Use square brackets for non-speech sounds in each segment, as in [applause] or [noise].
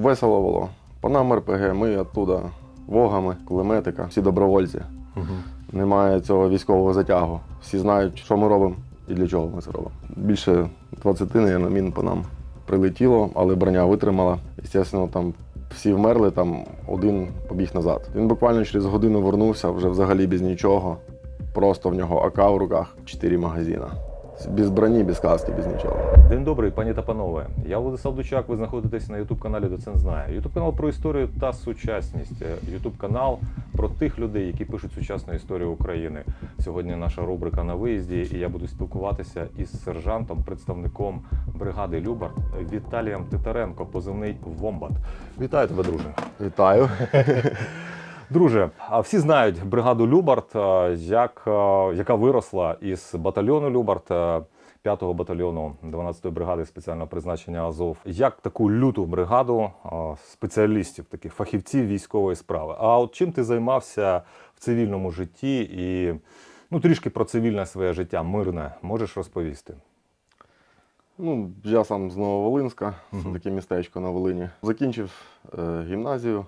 Весело було. По нам РПГ, ми оттуда вогами, кулеметика, всі добровольці. Немає цього військового затягу. Всі знають, що ми робимо і для чого ми це робимо. Більше 20, мабуть, мін по нам прилетіло, але броня витримала. Звісно, там всі вмерли, там один побіг назад. Він буквально через годину вернувся, вже взагалі без нічого. Просто в нього АК в руках, 4 магазина. Без броні, без каски, без нічого. День добрий, пані та панове. Я Владислав Дучак. Ви знаходитесь на Ютуб каналі Доцент знає. Ютуб канал про історію та сучасність. Ютуб канал про тих людей, які пишуть сучасну історію України. Сьогодні наша рубрика на виїзді, і я буду спілкуватися із сержантом, представником бригади Любарт Віталієм Титаренко, позивний Вомбат. Вітаю тебе, друже. Вітаю. [laughs] Друже, а всі знають бригаду Любарт, е, як, е, яка виросла із батальйону Любарт. е, 5-го батальйону 12-ї бригади спеціального призначення Азов, як таку люту бригаду е, спеціалістів, таких фахівців військової справи. А от чим ти займався в цивільному житті і ну трішки про цивільне своє життя, мирне, можеш розповісти? Ну, я сам з Нововолинська, це таке містечко на Волині. Закінчив е, гімназію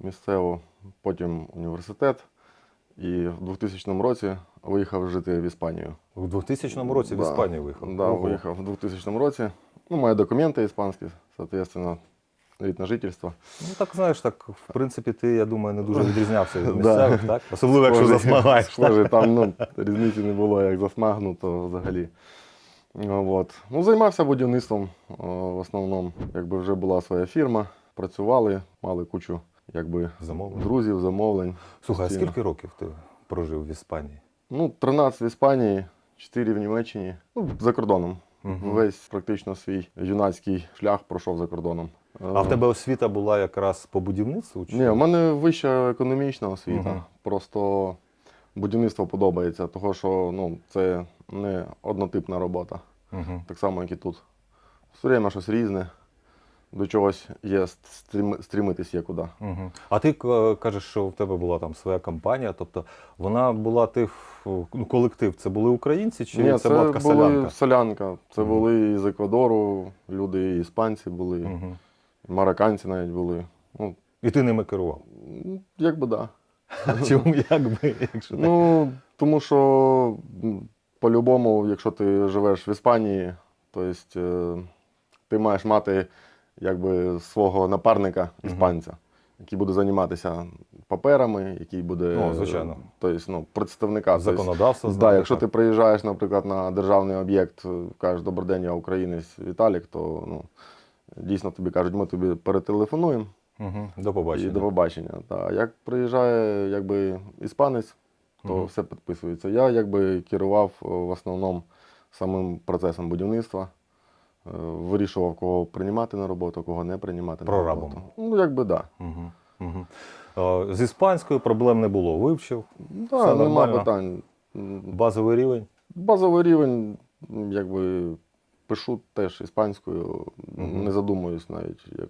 місцеву, потім університет. І в 2000 році виїхав жити в Іспанію. У 2000 році в Да. Іспанію виїхав. Да, Ого. виїхав в 2000 році. Ну, мої документи іспанські, соответственно, вид на жительство. Ну так знаєш, так в принципі, ти, я думаю, не дуже [laughs] відрізнявся від Да. місцевих, так? Особливо, якщо Схожий- засмагаєш. так? Схожий, там ну, різниці не було, як засмагну, то взагалі. Ну, От. Ну, займався будівництвом о, в основному. Якби вже була своя фірма, працювали, мали кучу якби, Замовлень. друзів, замовлень. Слухай, а постійно. скільки років ти прожив в Іспанії? Ну, 13 в Іспанії, 4 в Німеччині, ну, за кордоном. Мгм. Весь практично свій юнацький шлях пройшов за кордоном. А в тебе освіта була якраз по будівництву? Чи? Ні, у мене вища економічна освіта. Мгм. Просто будівництво подобається, того що ну, це не однотипна робота. Угу. Так само, як і тут. Все время щось різне. До чогось є стрім, стрімитись є куди. Угу. А ти кажеш, що в тебе була там своя компанія, тобто вона була ти ну, колектив. Це були українці чи Ні, це, була така були селянка? солянка. Це Мгм. були із Еквадору, люди, і іспанці були, Угу. марокканці навіть були. Ну, І ти ними керував. як би да. Чому як би, якщо так? Ну, тому що по-любому, якщо ти живеш в Іспанії, то есть, е, ти маєш мати якби свого напарника, Мгм. іспанця, який буде займатися паперами, який буде Ну, звичайно. Тобто, ну, представника. Тобто, Законодавство Да, якщо так. ти приїжджаєш, наприклад, на державний об'єкт, кажеш добрий день, я українець Віталік, то ну, дійсно тобі кажуть, ми тобі перетелефонуємо Угу. До і побачення. до побачення. Та, як приїжджає якби, іспанець, то Мгм. все підписується. Я якби керував в основному самим процесом будівництва, вирішував, кого приймати на роботу, кого не приймати на Прорабом. роботу. Ну, якби так. Да. Угу. Угу. З іспанською проблем не було. Вивчив. Да, Все нема питань. Базовий рівень. Базовий рівень, якби пишу теж іспанською, Мгм. не задумуюсь навіть, як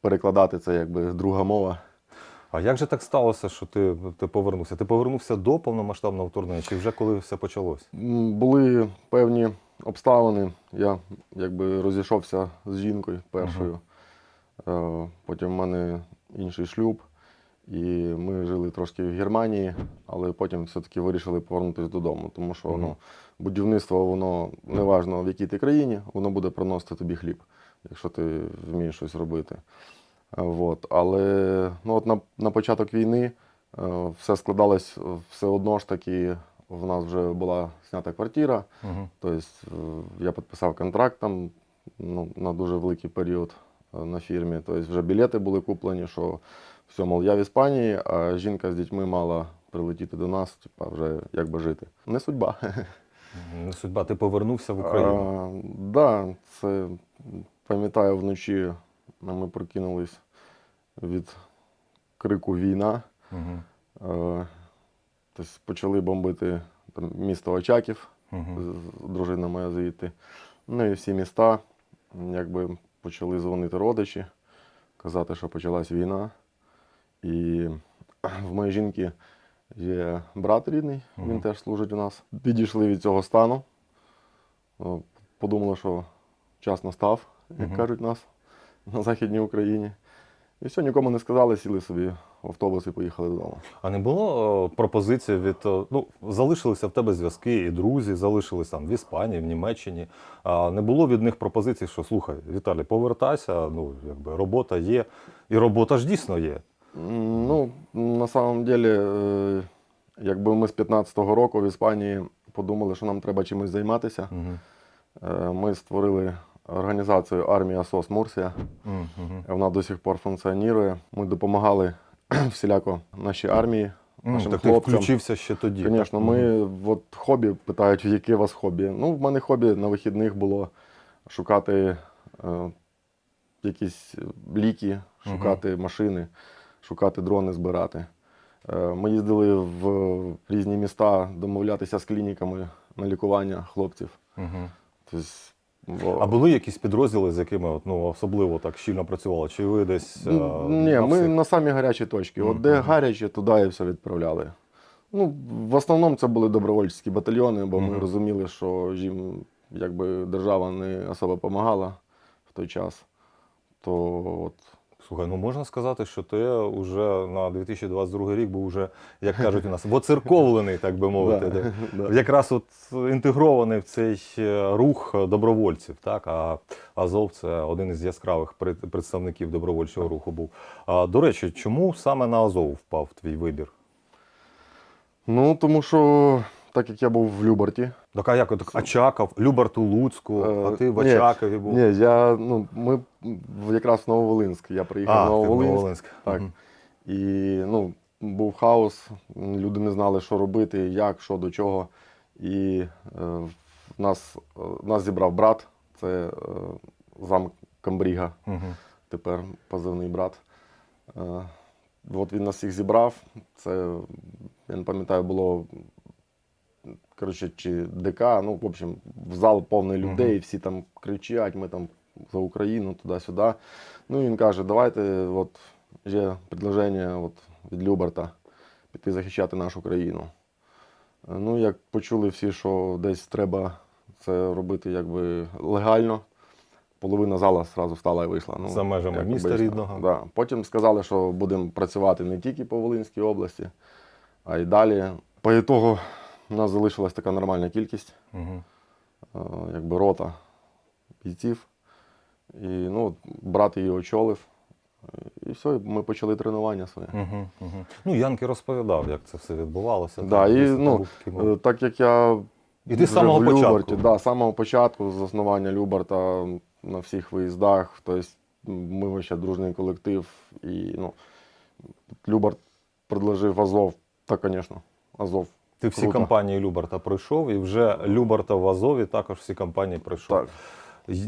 перекладати це якби друга мова. А як же так сталося, що ти, ти повернувся? Ти повернувся до повномасштабного вторгнення, чи вже коли все почалось? Були певні обставини. Я якби розійшовся з жінкою першою. Е, Потім в мене інший шлюб. І ми жили трошки в Германії, але потім все-таки вирішили повернутися додому, тому що ну, будівництво, воно неважно в якій ти країні, воно буде приносити тобі хліб, якщо ти вмієш щось робити. Вот. Але ну, от на, на початок війни е, все складалось все одно ж таки. В нас вже була знята квартира, Угу. тобто е, я підписав контракт там ну, на дуже великий період е, на фірмі. Тобто вже білети були куплені, що все, мов, я в Іспанії, а жінка з дітьми мала прилетіти до нас, типа, вже як би жити. Не судьба. Не судьба, ти повернувся в Україну. Так, да, це пам'ятаю вночі ми прокинулись від крику війна. Угу. Тобто почали бомбити там, місто Очаків. Угу. дружина моя звідти. Ну і всі міста, якби почали дзвонити родичі, казати, що почалась війна. І в моєї жінки є брат рідний, він теж служить у нас. Підійшли від цього стану. Подумали, що час настав, як Мгм. кажуть нас. [laughs] на Західній Україні. І все, нікому не сказали, сіли собі в автобус і поїхали додому. А не було е, пропозицій від е, ну залишилися в тебе зв'язки і друзі, залишились там в Іспанії, в Німеччині. А не було від них пропозицій, що слухай, Віталій, повертайся. Ну якби робота є, і робота ж дійсно є. Ну, на самом деле, якби ми з 15-го року в Іспанії подумали, що нам треба чимось займатися, Угу. ми створили організацію Армія СОС Мурсія. Угу. Вона до сих пор функціонує. Ми допомагали [clears throat] всіляко нашій армії, нашим так ти включився ще тоді. Звісно, ми от хобі питають, яке у вас хобі. Ну, в мене хобі на вихідних було шукати е, якісь ліки, шукати машини, шукати дрони, збирати. Е, ми їздили в різні міста домовлятися з клініками на лікування хлопців. Мгм. Тобто, во- А були якісь підрозділи, з якими от, ну, особливо так щільно працювали? Чи ви десь. е, Ні, на ми всіх? на самі гарячі точки. От де гарячі, гаряче, туди і все відправляли. Ну, в основному це були добровольчі батальйони, бо ми розуміли, що їм якби держава не особо допомагала в той час. То от Слухай, ну можна сказати, що ти вже на 2022 рік був уже, як [laughs] кажуть у нас, воцерковлений, так би мовити. Да, [laughs] да. Якраз от інтегрований в цей е, рух добровольців. Так? А Азов це один із яскравих представників добровольчого руху був. А, до речі, чому саме на Азов впав твій вибір? Ну, тому що, так як я був в Любарті, Так, а як от Очаков, Любарт у Луцьку, а Е, ти в Очакові був. ні, я, ну, ми якраз в Нововолинськ. Я приїхав в Нововолинськ. Так. І ну, був хаос, люди не знали, що робити, як, що, до чого. І е, нас, е, нас зібрав брат, це е, зам Камбріга, Мгм. тепер позивний брат. Е, от він нас всіх зібрав. Це, я не пам'ятаю, було коротше, чи ДК, ну, в общем, в зал повний людей, всі там кричать, ми там за Україну, туди-сюди. Ну, він каже, давайте, от є предложення от, від Люберта піти захищати нашу країну. Ну, як почули всі, що десь треба це робити якби легально, половина зала одразу встала і вийшла. Ну, За межами як міста обично. рідного. Да. Потім сказали, що будемо працювати не тільки по Волинській області, а й далі. По ітогу у нас залишилась така нормальна кількість, е, якби рота бійців. І ну, брат її очолив. І все, ми почали тренування своє. Угу, угу. Ну, Янки розповідав, як це все відбувалося. Да, Там і, ну, Е, Так як я І ти з самого в початку? Да, з самого початку заснування Любарта на всіх виїздах. Тобто ми ще дружний колектив. І ну, Любарт предложив Азов. Так, звісно, Азов. Ти всі Круто. компанії Любарта пройшов, і вже Любарта в Азові також всі компанії пройшов. Так.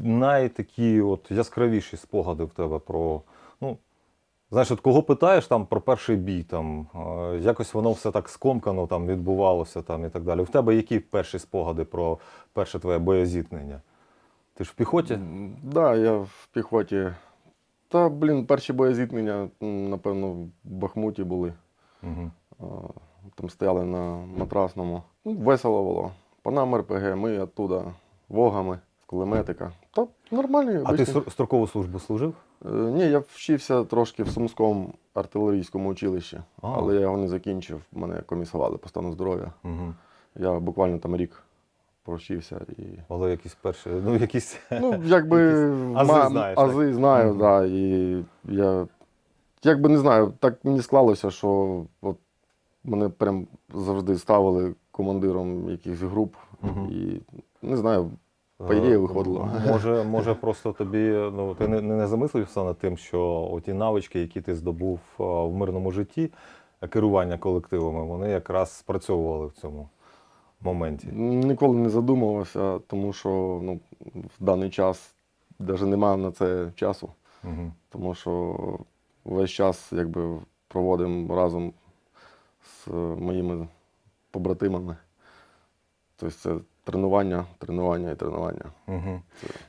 Найтакі от яскравіші спогади в тебе про. Ну, знаєш, от кого питаєш там про перший бій, там, е, якось воно все так скомкано там, відбувалося там, і так далі. В тебе які перші спогади про перше твоє боєзіткнення? Ти ж в піхоті? Так, да, я в піхоті. Та, блін, перші боєзіткнення, напевно, в Бахмуті були. Угу. Там стояли на матрасному. Ну, весело було. По нам РПГ, ми оттуда вогами, з кулеметика. Та нормальні. А ти стр- строкову службу служив? Е, Ні, я вчився трошки в Сумському артилерійському училищі, А. але я його не закінчив. Мене комісували по стану здоров'я. Угу. Я буквально там рік провчився і. Але якісь перші, ну якісь. Ну, якби [laughs] Якісь ази ма- знаєш, ази знаю, Мгм. да, і я якби не знаю, так мені склалося, що от мене прям завжди ставили командиром якихось груп, Мгм. і не знаю, По ідеї, Е, виходило. Може, [laughs] може, просто тобі ну ти не, не замислився над тим, що оті навички, які ти здобув а, в мирному житті, е, керування колективами, вони якраз спрацьовували в цьому моменті. ніколи не задумувався, тому що ну, в даний час навіть немає на це часу. Угу. тому що весь час якби проводимо разом з моїми побратимами. Тобто це тренування, тренування і тренування. Угу.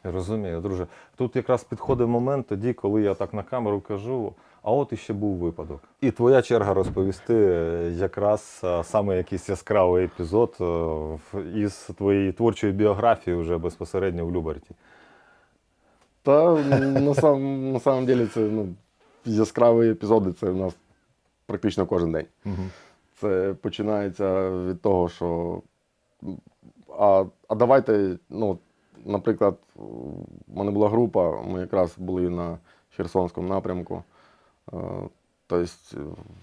Розумію, друже. Тут якраз підходить момент тоді, коли я так на камеру кажу. А от іще був випадок. І твоя черга розповісти е, якраз е, саме якийсь яскравий епізод е, із твоєї творчої біографії вже безпосередньо в Люберті. Та на, сам, на самом деле це ну, яскраві епізоди, це в нас практично кожен день. Це починається від того, що а, а давайте, ну, наприклад, в мене була група, ми якраз були на Херсонському напрямку. Е, Тобто,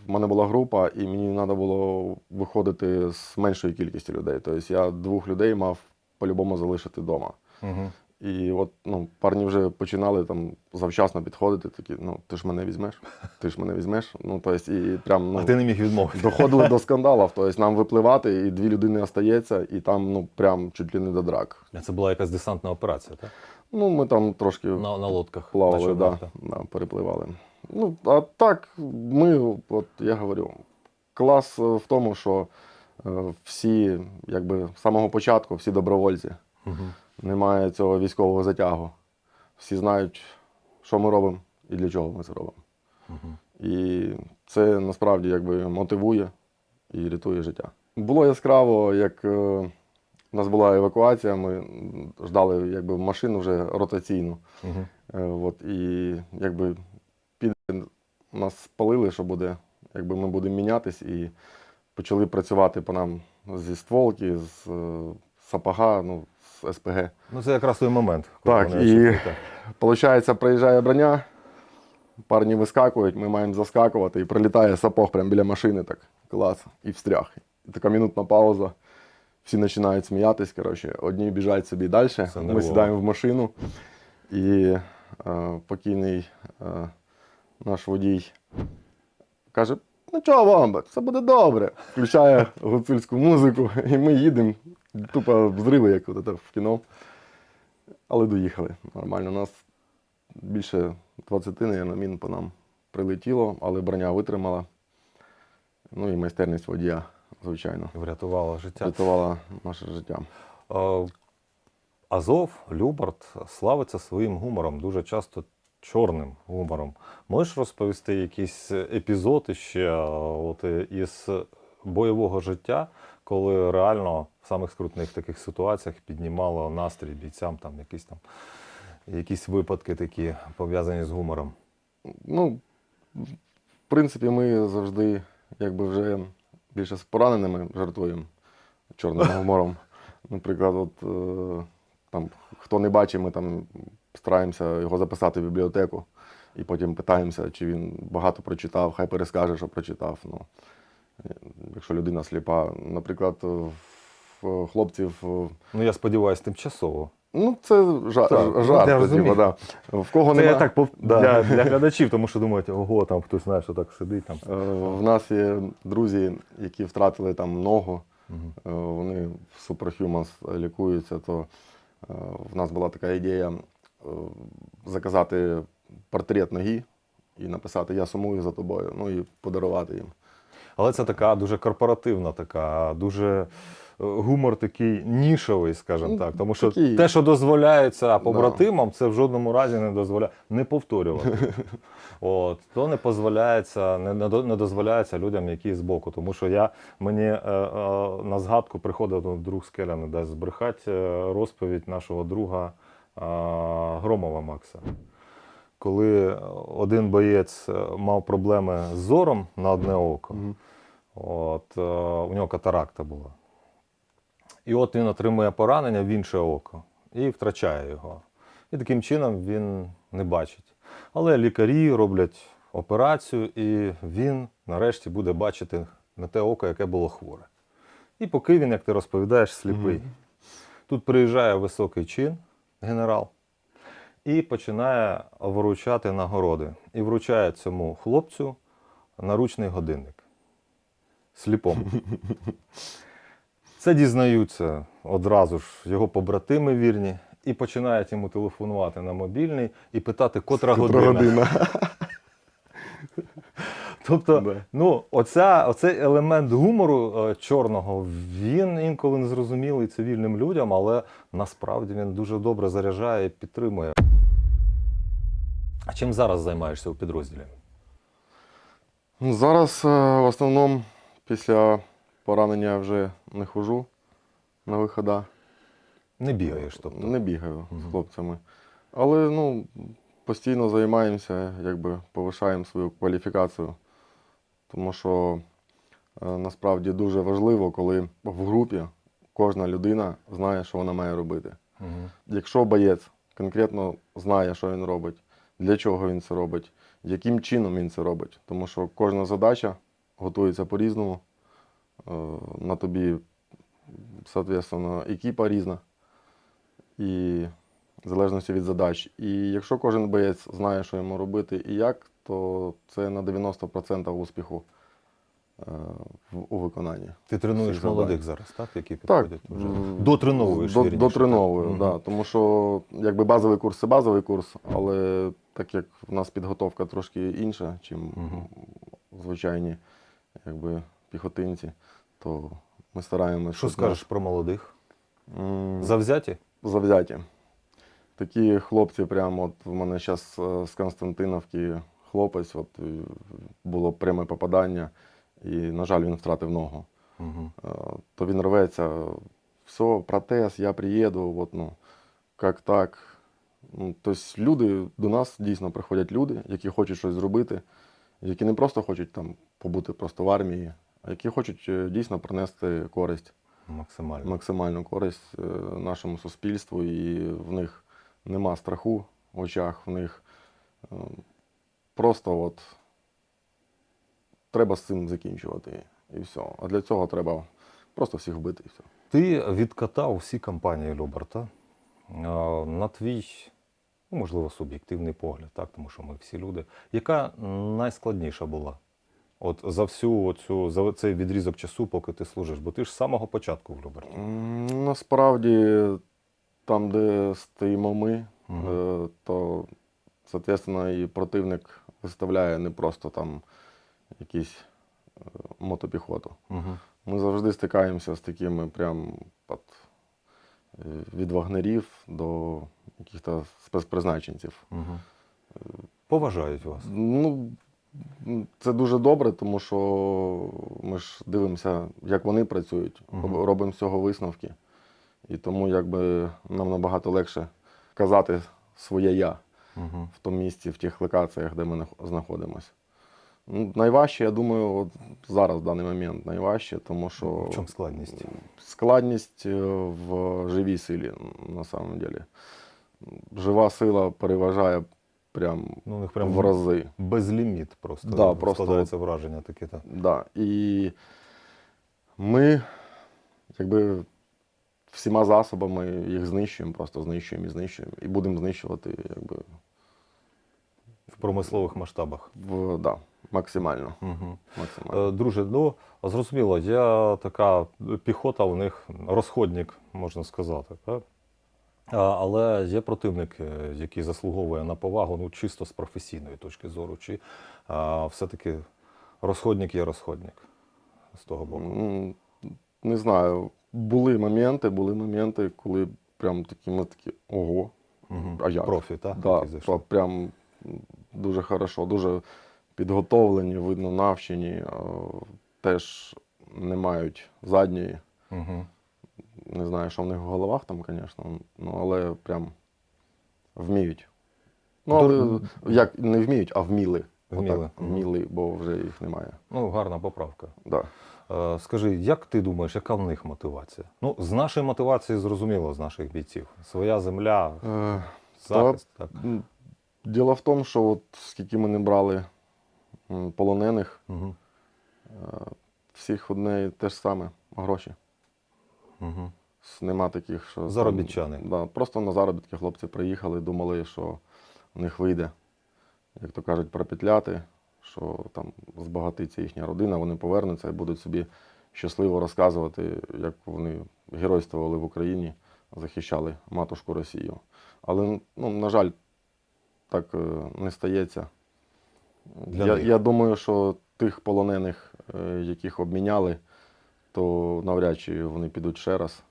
в мене була група, і мені треба було виходити з меншої кількості людей. Тобто я двох людей мав по-любому залишити вдома. Угу. І от ну, парні вже починали там завчасно підходити, такі, ну, ти ж мене візьмеш, ти ж мене візьмеш. Ну, тобто, і прям, ну, А ти не міг відмовити. доходили до скандалів. Тобто нам випливати, і дві людини остається, і там ну, прям чуть ли не до драк. Це була якась десантна операція, так? Ну, ми там трошки На, на лодках. плавали, да, да, перепливали. Ну, а так, ми, от я говорю, клас в тому, що е, всі, якби з самого початку, всі добровольці. Мгм. Немає цього військового затягу. Всі знають, що ми робимо і для чого ми це робимо. Мгм. І це насправді якби мотивує і рятує життя. Було яскраво, як е, у нас була евакуація, ми ждали якби, машину вже ротаційну. Е, от, і якби під нас спалили, що буде, якби ми будемо мінятись, і почали працювати по нам зі стволки, з е, сапога, ну, з СПГ. Ну, це якраз той момент. Так, і-. Получається, приїжджає броня, парні вискакують, ми маємо заскакувати, і прилітає сапог прямо біля машини, так, клас, і встряг. І така минутна пауза. Всі починають сміятись. Коротше, одні біжать собі далі. Ми нервово. сідаємо в машину, і е, покійний е, наш водій каже: ну чого, Вамбер, все буде добре. Включає гуцульську музику, і ми їдемо. Тупо взриви, як от це в кіно. Але доїхали. Нормально. У нас більше 20 наверно, мін по нам прилетіло, але броня витримала. Ну і майстерність водія, звичайно, Врятувало життя. рятувала наше життя. Е, Азов, Любарт славиться своїм гумором, дуже часто чорним гумором. Можеш розповісти якийсь епізод ще е, от, е, із бойового життя, коли реально в самих скрутних таких ситуаціях піднімало настрій бійцям, там якісь там якісь випадки такі пов'язані з гумором. Ну, в принципі, ми завжди якби вже більше з пораненими жартуємо чорним [laughs] гумором. Наприклад, от, е, там, хто не бачить, ми там стараємося його записати в бібліотеку і потім питаємося, чи він багато прочитав, хай перескаже, що прочитав. Ну, якщо людина сліпа. Наприклад, в хлопців. Ну, я сподіваюся, тимчасово. Ну, це жарт. я типу, да. В кого Це нема... я так пов... Да. для, для глядачів, тому що думають, ого, там хтось знає, що так сидить. Там. Е, В нас є друзі, які втратили там ногу, е, вони в Superhumans лікуються, то е, в нас була така ідея заказати портрет ноги і написати Я сумую за тобою, ну і подарувати їм. Але це така дуже корпоративна, така дуже е, гумор такий нішовий, скажімо так. Тому що такий. те, що дозволяється побратимам, це в жодному разі не дозволяє не повторювати. [laughs] От то не дозволяється, не, не дозволяється людям, які збоку. Тому що я мені е, е, на згадку приходив ну, друг Скеля, не дасть збрехати е, розповідь нашого друга е, Громова Макса. Коли один боєць е, мав проблеми з зором на одне око. От, е, у нього катаракта була. І от він отримує поранення в інше око і втрачає його. І таким чином він не бачить. Але лікарі роблять операцію, і він нарешті буде бачити на те око, яке було хворе. І поки він, як ти розповідаєш, сліпий. Мгм. Тут приїжджає високий чин, генерал, і починає вручати нагороди. І вручає цьому хлопцю наручний годинник. Сліпому. Це дізнаються одразу ж його побратими вірні, і починають йому телефонувати на мобільний і питати, котра Котра година. Тобто, Да. ну, оця, оцей елемент гумору е, чорного, він інколи незрозумілий цивільним людям, але насправді він дуже добре заряджає і підтримує. А чим зараз займаєшся у підрозділі? Ну, Зараз е, в основному після поранення вже не хожу на виходах. Не бігаєш, тобто. Не бігаю Мгм. з хлопцями. Але ну, постійно займаємося, якби повишаємо свою кваліфікацію. Тому що е, насправді дуже важливо, коли в групі кожна людина знає, що вона має робити. Угу. Якщо боєць конкретно знає, що він робить, для чого він це робить, яким чином він це робить. Тому що кожна задача готується по-різному. Е, На тобі, соответственно, екіпа різна. І в залежності від задач. І якщо кожен боєць знає, що йому робити і як, то це на 90% успіху е, у виконанні. Ти тренуєш молодих зараз, так? Які Так, вже? Дотреновуєш, До, дотреновую, так? да. Тому що якби базовий курс це базовий курс, але так як в нас підготовка трошки інша, чим Мгм. звичайні якби, піхотинці, то ми стараємося. Що скажеш про молодих? Завзяті? завзяті. Такі хлопці, прямо от в мене зараз з Константиновки хлопець, от е, було пряме попадання, і, на жаль, він втратив ногу. Угу. Е, то він рветься, все, протез, я приїду, от, ну, як так. Тобто люди, до нас дійсно приходять люди, які хочуть щось зробити, які не просто хочуть там побути просто в армії, а які хочуть е, дійсно принести користь, Максимально. максимальну користь е, нашому суспільству, і в них нема страху в очах, в них е, просто от треба з цим закінчувати. І все. А для цього треба просто всіх вбити і все. Ти відкатав всі кампанії Люберта. На твій, ну, можливо, суб'єктивний погляд, так, тому що ми всі люди. Яка найскладніша була? От за всю цю за цей відрізок часу, поки ти служиш, бо ти ж з самого початку в Люберті. Насправді, там, де стоїмо ми, е, то, соответственно, і противник виставляє не просто там якісь е, мотопіхоту. Угу. Ми завжди стикаємося з такими прям е, від вагнерів до якихось спецпризначенців. Угу. Поважають вас. Ну, це дуже добре, тому що ми ж дивимося, як вони працюють, роб- робимо з цього висновки. І тому якби нам набагато легше казати своє я Угу. в тому місці, в тих локаціях, де ми знаходимося. Ну, найважче, я думаю, от зараз в даний момент найважче, тому що В чому складність? складність е, в живій силі, на самом деле. Жива сила переважає прям Ну, у них прям в рази. безліміт просто. Да, просто складається враження таке. Так. Да. І ми, якби всіма засобами їх знищуємо, просто знищуємо і знищуємо. І будемо знищувати якби, В промислових масштабах. в, да, максимально. Угу. максимально. Е, Друже, ну зрозуміло, є така піхота у них розходник, можна сказати. Так? Але є противник, е, який заслуговує на повагу, ну чисто з професійної точки зору. Чи все-таки розходник є розходник з того боку. Не знаю. Були моменти, були моменти, коли прям такі ми такі ого. Угу. А як? Профі, так? Да, то прям дуже хорошо, дуже підготовлені, видно, навчені. Теж не мають задньої. Угу. Не знаю, що в них в головах там, звісно, ну, але прям вміють. Ну, але як не вміють, а вміли. Вміли, Отак, вміли, бо вже їх немає. Ну, гарна поправка. Да. Е, Скажи, як ти думаєш, яка в них мотивація? Ну, з нашої мотивації зрозуміло, з наших бійців. Своя земля, Е, захист. Так. Діло в тому, що от скільки ми не брали полонених, Угу. е, всіх одне і те ж саме гроші. Угу. Нема таких, що. там- Заробітчани. да, просто на заробітки хлопці приїхали, думали, що в них вийде, як то кажуть, пропетляти, що там збагатиться їхня родина, вони повернуться і будуть собі щасливо розказувати, як вони геройствували в Україні, захищали матушку Росію. Але, ну, на жаль, так е, не стається. Для Я, них. я думаю, що тих полонених, е, яких обміняли, то навряд чи вони підуть ще раз.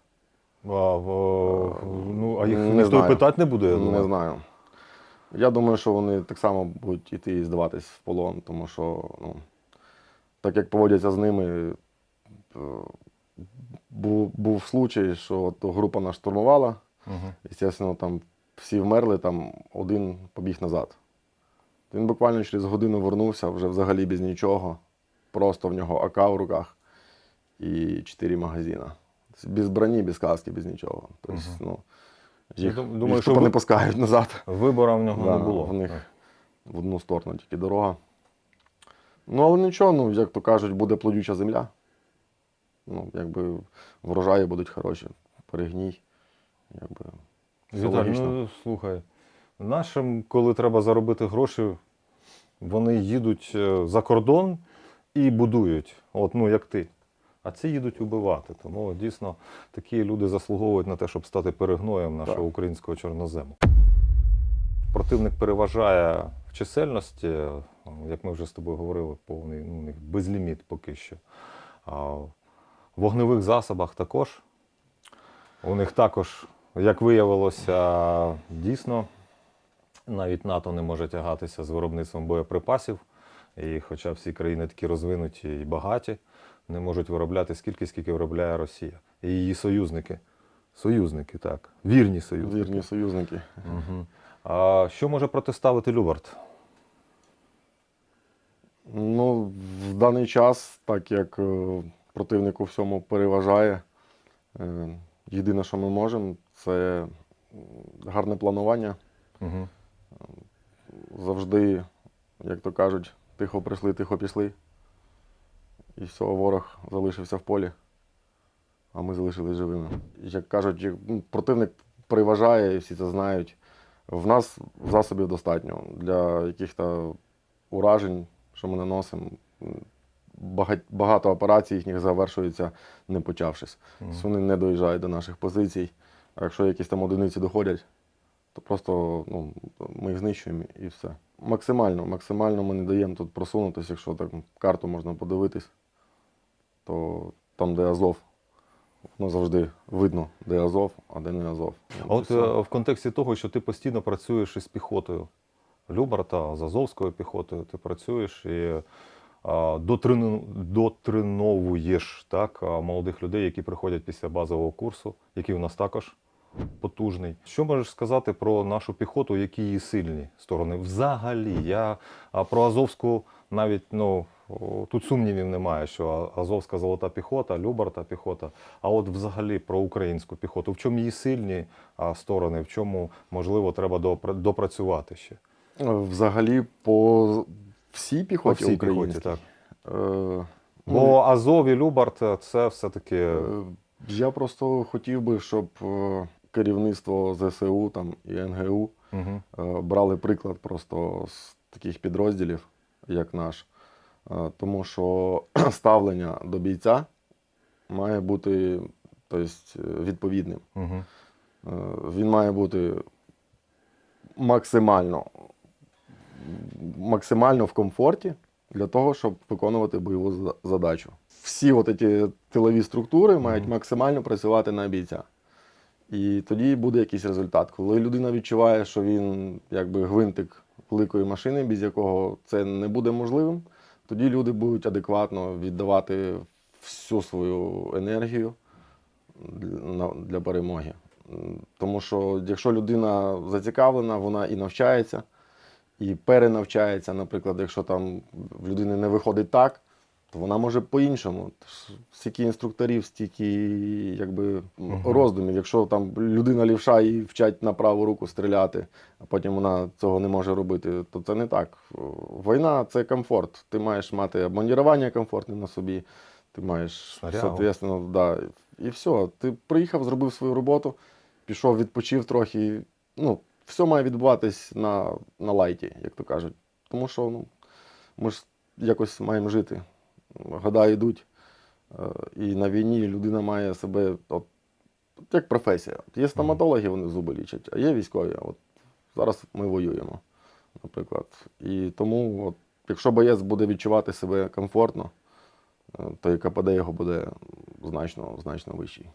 А, в- ну, а їх Не ніхто знаю. питати не буде, я думаю. Не знаю. Я думаю, що вони так само будуть йти і здаватись в полон, тому що, ну, так як поводяться з ними, е, був, був случай, що от група нас штурмувала. Угу. Звісно, там всі вмерли, там один побіг назад. Він буквально через годину вернувся, вже взагалі без нічого. Просто в нього АК в руках і чотири магазина. Без броні, без каски, без нічого. Тобто, ну, їх, Я думаю, їх що тупо ви- не пускають назад. Вибора в нього Да, не було. в них в одну сторону тільки дорога. Ну, але нічого, ну, як то кажуть, буде плодюча земля. Ну, якби врожаї будуть хороші, перегній. Якби, все Віталій, логічно. ну слухай, нашим, коли треба заробити гроші, вони їдуть е, за кордон і будують, от ну як ти. А ці їдуть убивати. Тому дійсно такі люди заслуговують на те, щоб стати перегноєм нашого Так. українського чорнозему. Противник переважає в чисельності, як ми вже з тобою говорили, повний ну, у них безліміт поки що. А в вогневих засобах також. У них також, як виявилося, дійсно навіть НАТО не може тягатися з виробництвом боєприпасів. І хоча всі країни такі розвинуті і багаті, не можуть виробляти скільки, скільки виробляє Росія. І її союзники. Союзники, так. Вірні союзники. Вірні союзники. Угу. А що може протиставити Любарт? Ну, в даний час, так як е, противник у всьому переважає, е, єдине, що ми можемо, це гарне планування. Угу. Завжди, як то кажуть, тихо прийшли, тихо пішли. І все, ворог залишився в полі, а ми залишились живими. Як кажуть, ну, противник переважає, і всі це знають. В нас засобів достатньо для яких-то уражень, що ми наносимо. Багато операцій їхніх завершується не почавшись. Тобто вони не доїжджають до наших позицій. А якщо якісь там одиниці доходять, то просто ну, ми їх знищуємо і все. Максимально, максимально ми не даємо тут просунутися, якщо так карту можна подивитись, то там, де Азов, воно завжди видно, де Азов, а де не Азов. А от е, в контексті того, що ти постійно працюєш із піхотою Любарта, з Азовською піхотою, ти працюєш і а, дотрен- дотреновуєш так, а, молодих людей, які приходять після базового курсу, який у нас також потужний. Що можеш сказати про нашу піхоту, які її сильні сторони? Взагалі, я а, про Азовську навіть ну. Тут сумнівів немає, що Азовська золота піхота, Любарта піхота. А от взагалі про українську піхоту. В чому її сильні сторони, в чому можливо треба допрацювати ще? Взагалі по всій По піхоті всій піхоті, так. Е, ну, Бо Азов і Любарт це все-таки Е, Я просто хотів би, щоб е, керівництво ЗСУ там, і НГУ угу. е, брали приклад просто з таких підрозділів, як наш. Е, Тому що [clears throat] ставлення до бійця має бути тобто, відповідним. Угу. Він має бути максимально, максимально в комфорті для того, щоб виконувати бойову задачу. Всі от ці тилові структури мають максимально працювати на бійця. І тоді буде якийсь результат. Коли людина відчуває, що він якби гвинтик великої машини, без якого це не буде можливим, тоді люди будуть адекватно віддавати всю свою енергію для, перемоги. Тому що якщо людина зацікавлена, вона і навчається, і перенавчається. Наприклад, якщо там в людини не виходить так, то вона може по-іншому. Тож Стільки інструкторів, стільки якби, роздумів. Якщо там людина лівша і вчать на праву руку стріляти, а потім вона цього не може робити, то це не так. Війна це комфорт. Ти маєш мати обмонірування комфортне на собі, ти маєш соответственно, да, і все. Ти приїхав, зробив свою роботу, пішов, відпочив трохи. Ну, все має відбуватись на, на лайті, як то кажуть. Тому що ну, ми ж якось маємо жити. Года йдуть. Е, І на війні людина має себе от, як професія. От Є стоматологи, вони зуби лічать, а є військові. От зараз ми воюємо, наприклад. І тому, от, якщо боєць буде відчувати себе комфортно, е, то і КПД його буде значно, значно вищий.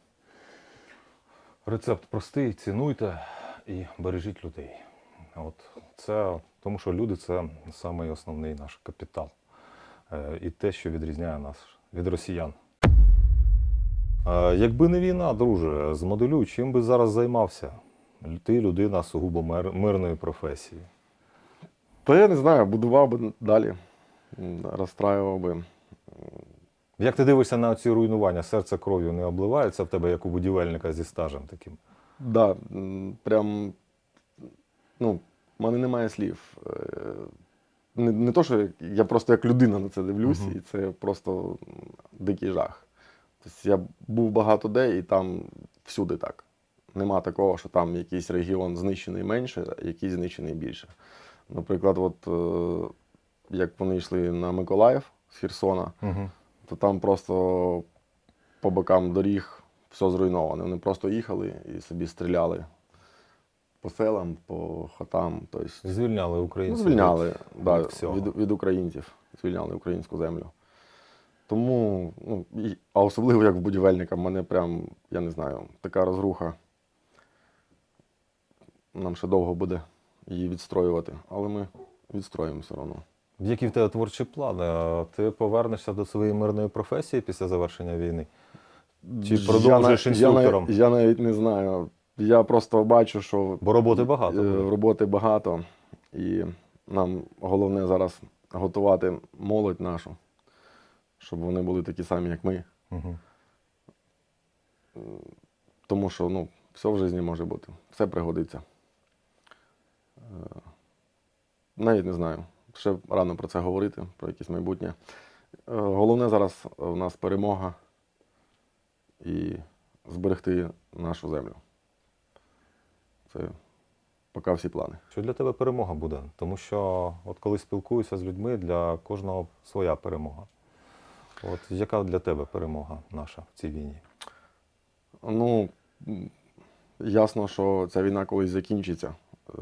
Рецепт простий, цінуйте і бережіть людей. От це тому, що люди це самий основний наш капітал. Е, І те, що відрізняє нас від росіян. Е, Якби не війна, друже, змоделюй, чим би зараз займався? Ти людина сугубо мирної професії. Та я не знаю, будував би далі, розстраював би. Як ти дивишся на ці руйнування? Серце кров'ю не обливається в тебе, як у будівельника зі стажем таким? Да, прям, ну, в мене немає слів. Не, не то, що я просто як людина на це дивлюсь, Мгм. і це просто дикий жах. Тобто я був багато де, і там всюди так. Нема такого, що там якийсь регіон знищений менше, а якийсь знищений більше. Наприклад, от е, як вони йшли на Миколаїв з Херсона, Угу. то там просто по бокам доріг все зруйноване. Вони просто їхали і собі стріляли по селам, по хатам. Тобто, Звільняли ну, українців. звільняли да, від від, від українців, звільняли українську землю. Тому, ну, і, а особливо як в будівельника, мене прям, я не знаю, така розруха. Нам ще довго буде її відстроювати, але ми відстроїмо все одно. Які в тебе творчі плани? Ти повернешся до своєї мирної професії після завершення війни? Чи Я продовжуєш я, інструктором? на- я навіть не знаю. Я просто бачу, що Бо роботи багато. Е. Роботи багато. І нам головне зараз готувати молодь нашу, щоб вони були такі самі, як ми. Мгм. Тому що ну, все в житті може бути, все пригодиться. Е, Навіть не знаю. Ще рано про це говорити, про якесь майбутнє. Е, Головне зараз у нас перемога і зберегти нашу землю. Це поки всі плани. Що для тебе перемога буде? Тому що, от коли спілкуюся з людьми, для кожного своя перемога. От яка для тебе перемога наша в цій війні? Ну, ясно, що ця війна колись закінчиться. Е,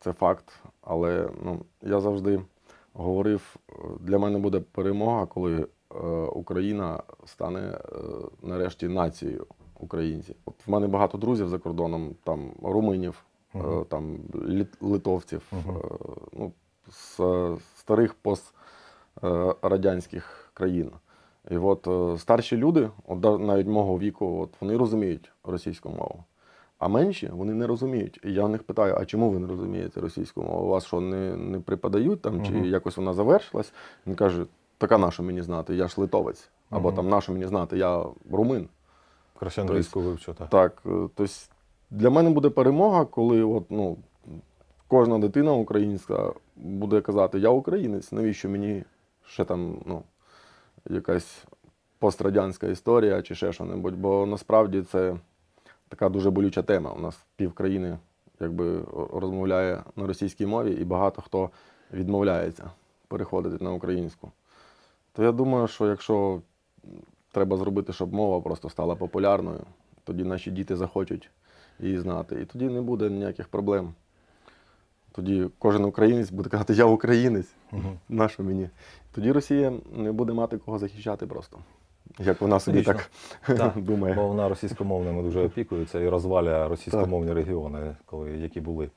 Це факт. Але ну, я завжди говорив, для мене буде перемога, коли е, Україна стане е, нарешті нацією українців. От в мене багато друзів за кордоном, там румунів, е, Мгм. там литовців, е, ну, з е, старих пострадянських країн. І от е, старші люди, от навіть мого віку, от вони розуміють російську мову. А менші вони не розуміють. І я в них питаю: а чому ви не розумієте російську мову? У вас що, не, не преподають там, чи Мгм. якось вона завершилась? Він каже: така наша мені знати, я ж литовець. Або Мгм. там наша мені знати, я румин. Краще англійську вивчу, так. Так, е, тобто для мене буде перемога, коли от, ну, кожна дитина українська буде казати, я українець, навіщо мені ще там ну, якась пострадянська історія чи ще що-небудь. Бо насправді це така дуже болюча тема. У нас пів країни якби розмовляє на російській мові, і багато хто відмовляється переходити на українську. То я думаю, що якщо треба зробити, щоб мова просто стала популярною, тоді наші діти захочуть її знати. І тоді не буде ніяких проблем. Тоді кожен українець буде казати, я українець, Мгм. нащо мені? Тоді Росія не буде мати кого захищати просто. Як вона собі Логічно. так Так, [laughs] думає. Бо вона російськомовними дуже опікується і розвалює російськомовні регіони, коли, які були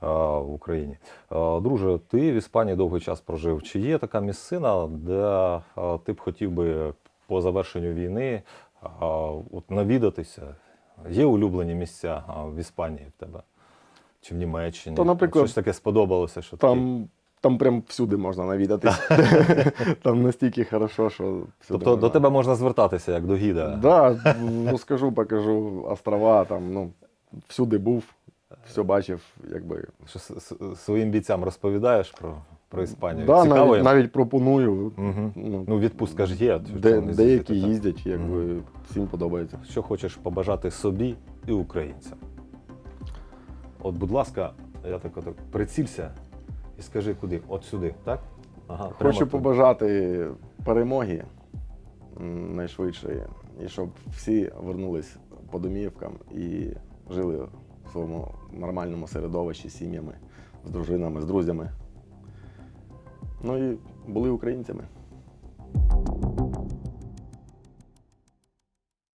а, в Україні. А, друже, ти в Іспанії довгий час прожив. Чи є така місцина, де а, ти б хотів би по завершенню війни от навідатися? Є улюблені місця в Іспанії в тебе? Чи в Німеччині? То, наприклад, Щось таке сподобалося, що. Там, там прям всюди можна навідатись. [laughs] [laughs] там настільки хорошо, що Тобто до тебе можна звертатися як до гіда. Да, ну скажу, покажу острова, там, ну, всюди був, все бачив, якби. Що своїм бійцям розповідаєш про, про Іспанію? Да, Цікаво навіть, навіть пропоную. Мгм. Ну, Ну, відпустка ж є. де, деякі так? їздять, якби всім подобається. Що хочеш побажати собі і українцям? От, будь ласка, я так от прицілься і скажи, куди? От сюди, так? Ага, Хочу туди. побажати перемоги найшвидшої, і щоб всі вернулись по домівкам і жили в своєму нормальному середовищі з сім'ями, з дружинами, з друзями. Ну і були українцями.